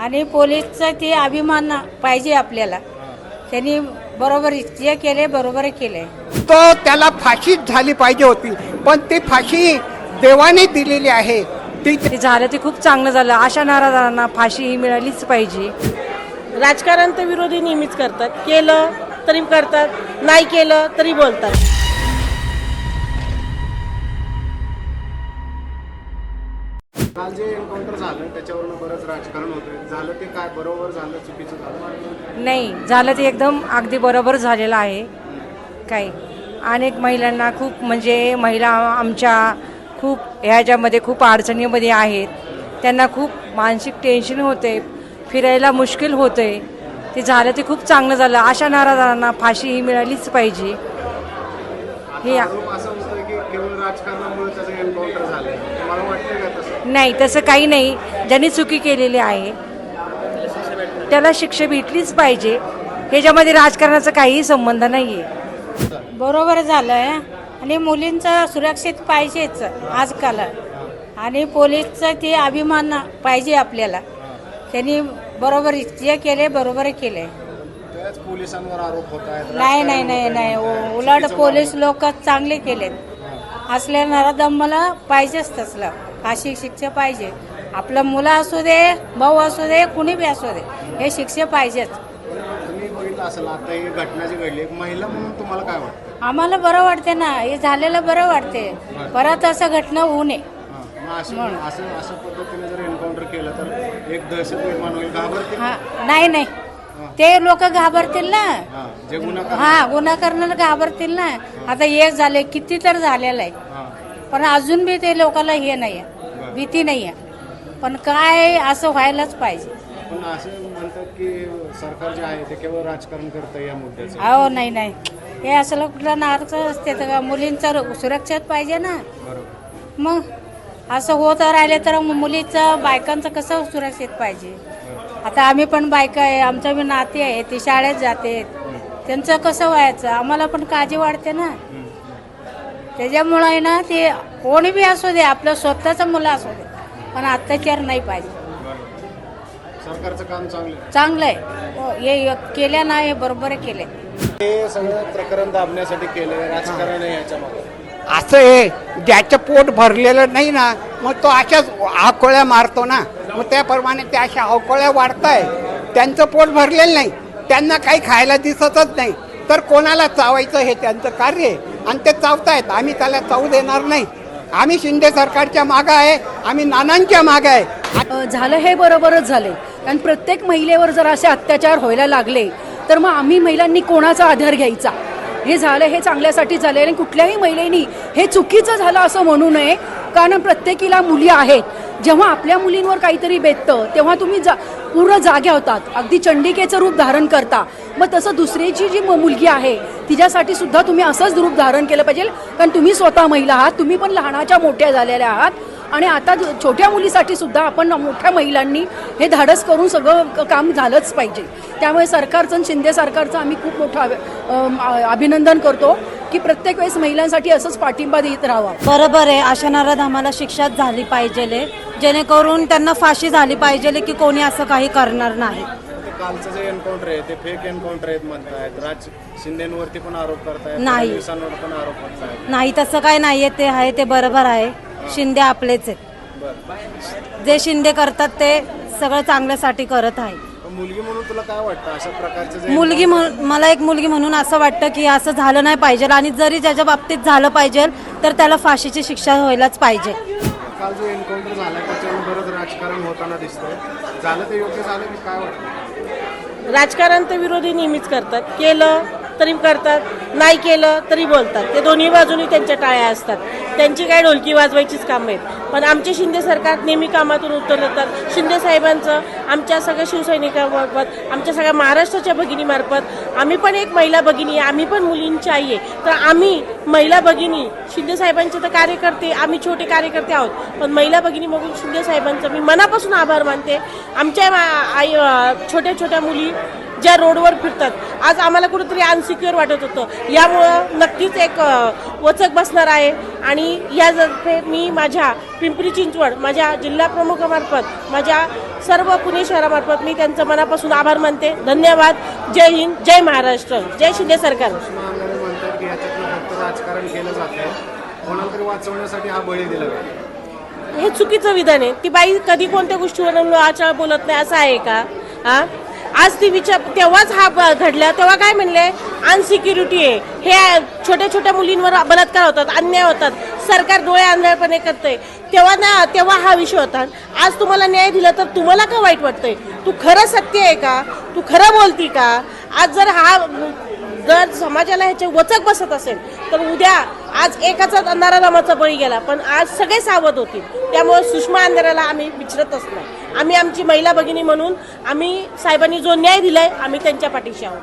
आणि पोलीसचा ते अभिमान पाहिजे आपल्याला. त्यांनी बरोबर जे केले बरोबर केले. तो त्याला फाशीच झाली पाहिजे होती. पण ती फाशी देवाने दिलेली आहे. ती ते झालं ते खूप चांगलं झालं. अशा नाराजांना फाशी ही मिळालीच पाहिजे. राजकारण तर विरोधी नेहमीच करतात. केलं तरी करतात नाही केलं तरी बोलतात. काल जे एन्काउंटर झालं त्याच्यावरून बरंच राजकारण होतं झालं ते काय? बरोबर झालं चुकीचं झालं? नाही झालं ते एकदम अगदी बरोबर झालेलं आहे. काही अनेक महिलांना खूप म्हणजे महिला आमच्या खूप ह्याच्यामध्ये खूप अडचणीमध्ये आहेत. त्यांना खूप मानसिक टेन्शन होते फिरायला मुश्किल होते ते झालं ते खूप चांगलं झालं. अशा नाराजांना फाशी ही मिळालीच पाहिजे. हे राजकारणामुळे त्याचं एन्काउंटर झालंय. तुम्हाला वाटतं का तसं? नाही तसं काही नाही. ज्यांनी चुकी केलेली आहे त्याला शिक्षा भेटलीच पाहिजे. ह्याच्यामध्ये राजकारणाचा काहीही संबंध नाही आहे बरोबर झालंय. आणि मुलींचं सुरक्षित पाहिजेच आजकाल. आणि पोलीसचा ते अभिमान पाहिजे आपल्याला. त्यांनी बरोबर जे केले बरोबर केले. त्याच पोलिसांवर आरोप होत आहेत. नाही नाही नाही नाही. उ- उलट पोलीस लोक चांगले केलेत. असल्या नरादम्माला पाहिजेच तसलं. फाशी शिक्षा पाहिजे. आपलं मुलं असू दे भाऊ असू दे कुणी बी असू दे हे शिक्षा पाहिजेच. तुम्ही बघितलं असेल आता ही घटना जी घडली. एक महिला म्हणून तुम्हाला काय वाटतं? आम्हाला बरं वाटते ना हे झालेलं बरं वाटते परत असं घटना होऊ नये. हां, मग असं असं अशा पद्धतीने जर एन्काउंटर केलं तर एक दहशत निर्माण होईल. हा नाही नाही. ते लोक घाबरतील ना. हां, गुन्हा. हा करणारे घाबरतील ना. आता एक झाले किती तर झालेलं आहे. हां, पण अजून बी ते लोकांना हे नाही आहे भीती नाही आहे पण काय असं व्हायलाच पाहिजे. पण असं म्हणतात की सरकार जे आहे ते केवळ राजकारण करतं या मुद्द्याचं. अहो नाही नाही. हे असलं कुठलं नारचं असते तर मुलींचं सुरक्षित पाहिजे ना. मग असं होत राहिले तर मुलीचं बायकांचं कसं सुरक्षित पाहिजे? आता आम्ही पण बायका आहे आमच्या बी नाते आहे ते शाळेत जाते. त्यांचं कसं व्हायचं? आम्हाला पण काळजी वाढते ना. त्याच्यामुळं आहे ना ते कोणी बी असू दे आपलं स्वतःचं मुलं असू दे पण अत्याचार नाही पाहिजे. सरकारचं काम चांगलं आहे. चांगलं आहे. हो, हे केल्या नाही हे बरोबर केले. हे सगळं प्रकरण दाबण्यासाठी केलंय राजकारण आहे असं आहे ज्याचं पोट भरलेलं नाही ना मग तो अशाच हाकोळ्या मारतो ना. मग त्याप्रमाणे त्या अशा वाढत आहेत त्यांचं पोट भरलेलं नाही. त्यांना काही खायला दिसतच नाही. तर कोणाला चावायचं हे त्यांचं कार्य आहे. आणि ते चावतायत. आम्ही त्याला चावू देणार नाही. आम्ही शिंदे सरकारच्या मागं आहे. आम्ही नानांच्या मागं आहे. झालं हे बरोबरच झाले कारण प्रत्येक महिलेवर जर असे अत्याचार व्हायला लागले तर मग आम्ही महिलांनी कोणाचा आधार घ्यायचा? हे झालं हे चांगल्यासाठी झाले आणि कुठल्याही महिलेनी हे चुकीचं झालं असं म्हणू नये. कारण प्रत्येकीला मुली आहेत. जेव्हा आपल्या मुलींवर काहीतरी बेततं तेव्हा तुम्ही जा पूर्ण जाग्या होतात. अगदी चंडिकेचं रूप धारण करता. मग तसं दुसरीची जी म- मुलगी आहे तिच्यासाठी सुद्धा तुम्ही असंच रूप धारण केलं पाहिजे. कारण तुम्ही स्वतः महिला आहात तुम्ही पण लहानाच्या मोठ्या झालेल्या आहात. आणि आता छोट्या मुलीसाठी सुद्धा आपण मोठ्या महिलांनी हे धाडस करून सगळं काम झालंच पाहिजे. त्यामुळे सरकारचं शिंदे सरकारचं आम्ही खूप मोठं अभिनंदन करतो. की प्रत्येक वेळेस महिलांसाठी असंच पाठिंबा देत राहावा. बरोबर आहे. अशा नाराज आम्हाला शिक्षाच झाली पाहिजे जेणेकरून त्यांना फाशी झाली पाहिजे की कोणी असं काही करणार नाही. कालचं जे एन्काउंटर आहे ते फेक एन्काउंटर आहेत म्हणतायत. राज शिंदेवरती पण आरोप करतायत. नाही. पण आरोप करतायत. नाही तसं काही नाहीये. ते आहे ते बरोबर आहे. शिंदे आपलेच आहेत. जे शिंदे करतात ते सगळं चांगल्यासाठी करत आहे मुलगी म्हणून तुला काय वाटतं? अशा प्रकारचं मुलगी म्हणून मला एक मुलगी म्हणून असं वाटतं की असं झालं नाही पाहिजे आणि जरी ज्याच्या बाबतीत झालं पाहिजे तर त्याला फाशीची शिक्षा व्हायलाच पाहिजे. काल जो एन्काउंटर झाला त्याच्यावर बरंच राजकारण होताना दिसतंय. झालं ते योग्य झालं की काय वाटतं? राजकारण तर विरोधी नेहमीच करतात. केलं तरी करतात नाही केलं तरी बोलतात. ते दोन्ही बाजूनी त्यांच्या टाळ्या असतात. त्यांची काय ढोलकी वाजवायचीच कामं आहेत. पण आमचे शिंदे सरकार नेहमी कामातून उत्तर देतात. शिंदे साहेबांचं आमच्या सगळ्या शिवसैनिकामार्फत आमच्या सगळ्या महाराष्ट्राच्या भगिनीमार्फत आम्ही पण एक महिला भगिनी आहे आम्ही पण मुलींची आई आहे. तर आम्ही महिला भगिनी शिंदे साहेबांचे तर कार्यकर्ते आम्ही छोटे कार्यकर्ते आहोत. पण महिला भगिनी म्हणून शिंदे साहेबांचं मी मनापासून आभार मानते. आमच्या आई छोट्या छोट्या मुली ज्या रोडवर फिरतात. आज आम्हाला कुठेतरी अनसिक्युअर वाटत होतं. यामुळं नक्कीच एक वचक बसणार आहे. आणि या जर्फे मी माझ्या पिंपरी चिंचवड माझ्या जिल्हा प्रमुखामार्फत माझ्या सर्व पुणे शहरामार्फत मी त्यांचं मनापासून आभार मानते. धन्यवाद. जय हिंद जय महाराष्ट्र. जय शिंदे सरकार. राजकारण केलं वाचवण्यासाठी हा बळी दिला हे चुकीचं विधान आहे. ती बाई कधी कोणत्या गोष्टीवर आचार बोलत नाही असं आहे का? हा? आज ती विचार तेव्हाच हा घडला तेव्हा काय म्हणले? अनसिक्युरिटी आहे. हे छोट्या छोट्या मुलींवर बलात्कार होतात अन्याय होतात. सरकार डोळे आंधळपणे करतंय. तेव्हा ना तेव्हा हा विषय होता. आज तुम्हाला न्याय दिला तर तुम्हाला का वाईट वाटतंय? तू खरं सत्य आहे का? तू खरं बोलती का? आज जर हा जर समाजाला ह्याचे वचक बसत असेल तर उद्या आज एकाचाच अंधारा नामाचा बळी गेला पण आज सगळे सावध होतील. त्यामुळे सुषमा अंधाराला आम्ही विचारतच नाही आम्ही आमची महिला भगिनी म्हणून आम्ही साहेबांनी जो न्याय दिलाय आम्ही त्यांच्या पाठीशी आहोत.